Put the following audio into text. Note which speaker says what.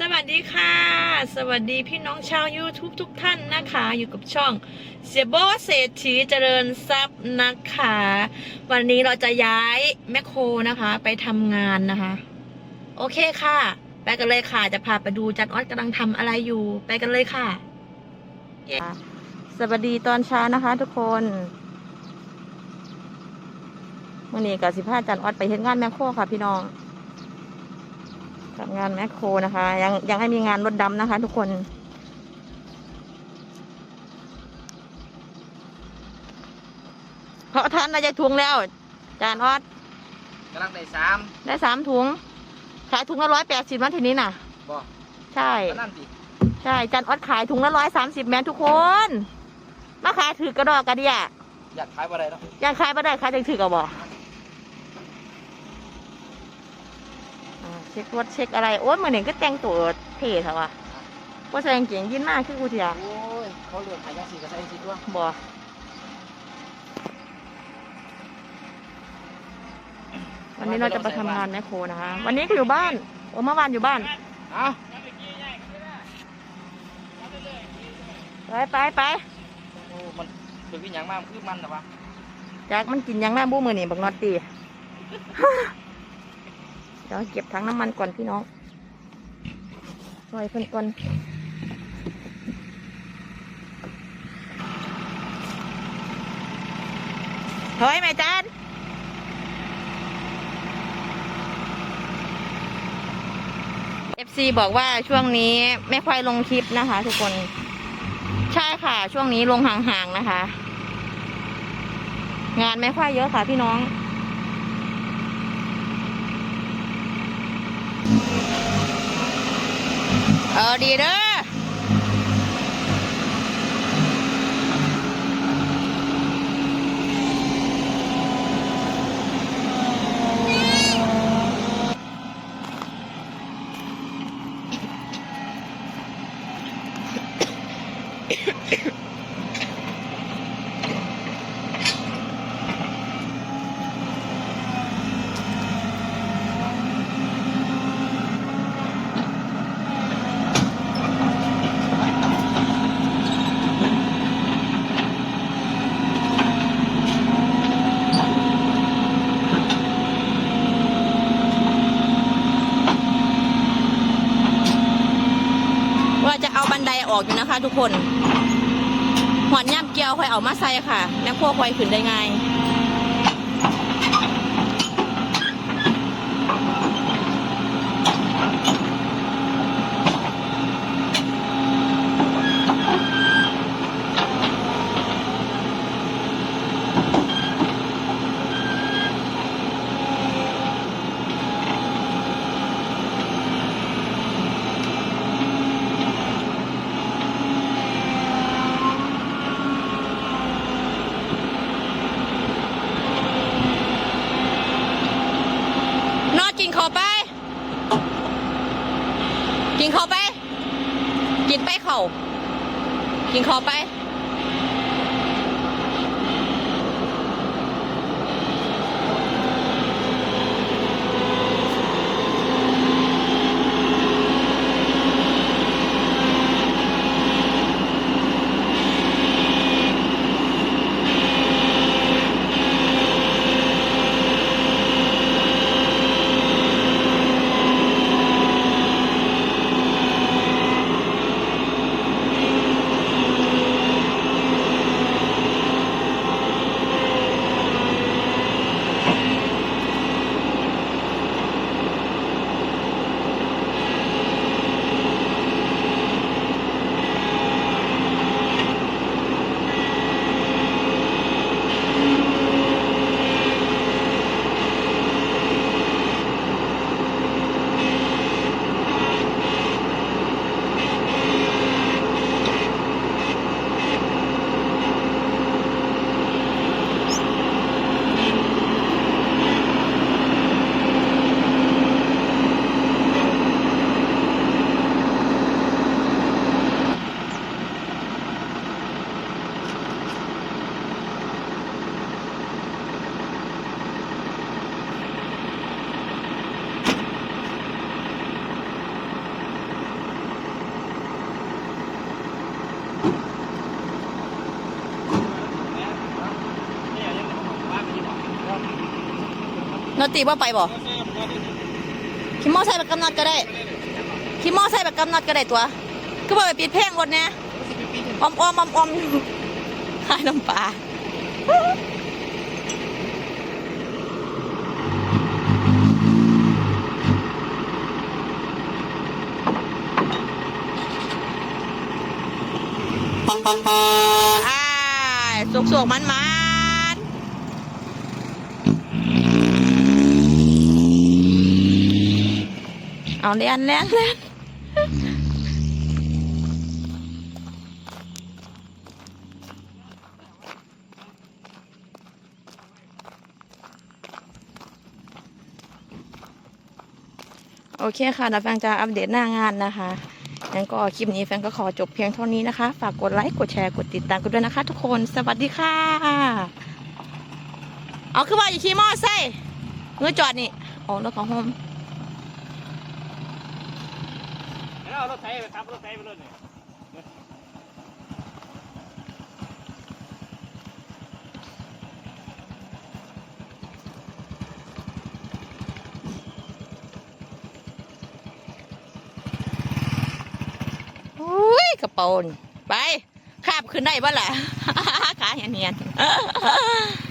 Speaker 1: สวัสดีค่ะ สวัสดีพี่น้องชาว YouTube ทุกท่านนะคะ อยู่กับช่องเสียโบเศรษฐีเจริญทรัพย์นะคะ วันนี้เราจะย้ายแมคโครนะคะ ไปทำงานนะคะ โอเคค่ะ ไปกันเลยค่ะ จะพาไปดูจันออดกำลังทำอะไรอยู่ ไปกันเลยค่ะ สวัสดีตอนเช้านะคะ ทุกคนวันนี้กับสิบห้าจันออดไปเห็นงานแมคโครค่ะพี่น้อง กับงานแมคโครนะคะ ยังยังให้มีงานรถดำนะคะ ทุกคนเพราะท่านน่าจะถุงแล้ว จานออด
Speaker 2: กำลังได้สาม
Speaker 1: ได้สามถุง ขายถุงละร้อยแปดสิบวันทีนี้น่ะ
Speaker 2: บ่
Speaker 1: ใช่
Speaker 2: ก็นั่นสิ
Speaker 1: ใช่จานออดขายถุงละร้อยสามสิบแมนทุกคน มาขายถือกระดอกกระเดีย
Speaker 2: อยากขายบ่ได้เนาะ
Speaker 1: ยังขายไม่ได้ขายจังถือกระบอกอ่า เช็ครถเช็คอะไร โอ้ยมือหนึ่งก็แต่งตัวเท่เถอะวะว่าแสดงเก่งยินมากคือกูเถีย
Speaker 2: โอ้ยเขาเลือกขายยาสีก็ใส่สิตัว
Speaker 1: บอวันนี้เราจะไปทำงานแมคโครนะคะ วันนี้ก็อยู่บ้านโอ้เมื่อวานอยู่บ้าน
Speaker 2: เอ้า
Speaker 1: ไปไปไป
Speaker 2: โอ้มันเป็นวิญญาณมากคือมันนะวะ
Speaker 1: จากมันกินยังหน้าบู้มือนี่บักนอตตีเดี๋ยวเก็บถังน้ำมันก่อนพี่น้องซอยเพิ่นก่อนถอยไหมจาน FC บอกว่าช่วงนี้ไม่ค่อยลงคลิปนะคะ ทุกคน ใช่ค่ะ ช่วงนี้ลงห่างๆนะคะ งานไม่ค่อยเยอะค่ะพี่น้อง เออดีเด้อว่าจะเอาบันไดออกอยู่ นะคะทุกคนหอนย่ำเกียวคอยเอามาใส่ค่ะแม่พวกคอยขึ้นได้ง่าย นอดกินข้าวไป กินข้าวไป กินไปเขากินข้าไป นตีว่าไปบ่ขี่มอไซค์แบบกำนัดก็ได้ขี่มอไซค์แบบกำนัดก็ได้ตัว ก็บอกไปปิดเพลงรถเนี่ยออมออมออมออมขายน้ำปลาอ่าสุกสุกๆมันมันๆ เอาเลนเลนเลนโอเคค่ะนับแฟงจะอัปเดตหน้างานนะคะงั้นก็คลิปนี้แฟนก็ขอจบเพียงเท่านี้นะคะ ฝากกดไลค์ กดแชร์ กดติดตามกันด้วยนะคะ ทุกคน สวัสดีค่ะ เอาคือว่าอย่าขี่มอไซค์เงือจอดนี่โอ้รถของโฮม
Speaker 2: แล้วเอารถไถไปครับรถไถไปรถนี่
Speaker 1: อุ้ยกระเป๋านี่ไปคาบขึ้นได้บ่ล่ะขาเหนียนๆ